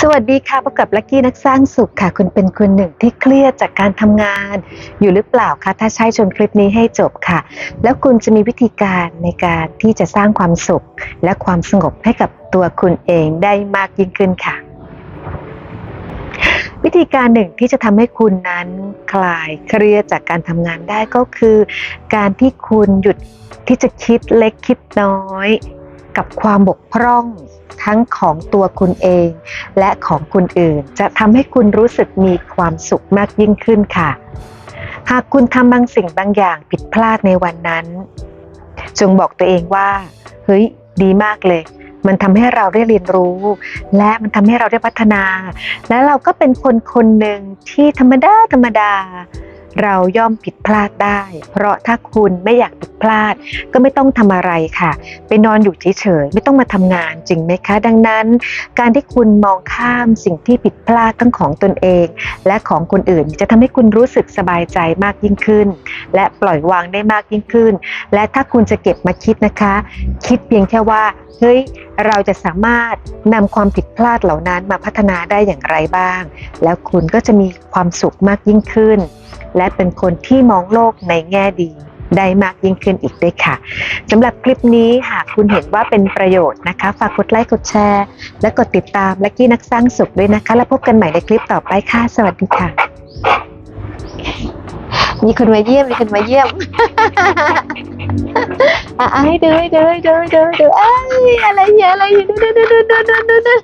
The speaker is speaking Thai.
สวัสดีค่ะพบกับลักกี้นักสร้างสุขค่ะ คุณเป็นคนหนึ่งที่เครียดจากการทำงาน อยู่หรือเปล่าคะถ้าใช่ชมคลิปนี้ให้จบค่ะ แล้วคุณจะมีวิธีการในการที่จะสร้างความสุข และความสงบให้กับตัวคุณเองได้มากยิ่งขึ้นค่ะ วิธีการหนึ่งที่จะทำให้คุณนั้นคลายเครียดจากการทำงานได้ก็คือ การที่คุณหยุดที่จะคิดเล็กคิดน้อย กับความบกพร่องทั้งของตัวคุณเอง และของคนอื่น จะทำให้คุณรู้สึกมีความสุขมากยิ่งขึ้นค่ะ หากคุณทำบางสิ่งบางอย่างผิดพลาดในวันนั้น จงบอกตัวเองว่า เฮ้ย ดีมากเลย มันทำให้เราได้เรียนรู้ และมันทำให้เราได้พัฒนา และเราก็เป็นคนคนหนึ่งที่ธรรมดาธรรมดา เราย่อมผิดพลาดได้ เพราะถ้าคุณไม่อยากผิดพลาด ก็ไม่ต้องทำอะไรค่ะ ไปนอนอยู่เฉยๆไม่ต้องมาทำงานจริงไหมคะ ดังนั้น การที่คุณมองข้ามสิ่งที่ผิดพลาดทั้งของตนเอง และของคนอื่นจะทำให้คุณรู้สึกสบายใจมากยิ่งขึ้น และปล่อยวางได้มากยิ่งขึ้น และถ้าคุณจะเก็บมาคิดนะคะ คิดเพียงแค่ว่าเฮ้ยเราจะสามารถนำความผิดพลาดเหล่านั้นมาพัฒนาได้อย่างไรบ้าง แล้วคุณก็จะมีความสุขมากยิ่งขึ้น และเป็นคนที่มองโลกในแง่ดีได้มากยิ่งขึ้นอีกด้วยค่ะสำหรับคลิปนี้หากคุณเห็นว่าเป็นประโยชน์นะคะ ฝากกดไลค์กดแชร์ และกดติดตามและกี้นักสร้างสุขด้วยนะคะ แล้วพบกันใหม่ในคลิปต่อไปค่ะ สวัสดีค่ะ มีคนมาเยี่ยมมีคนมาเยี่ยมอะให้ดูให้ดูให้ดูให้ดูให้ดูเอ้ยอะไรเนี่ยอะไรเนี่ยดูดูดูดูดูดูดู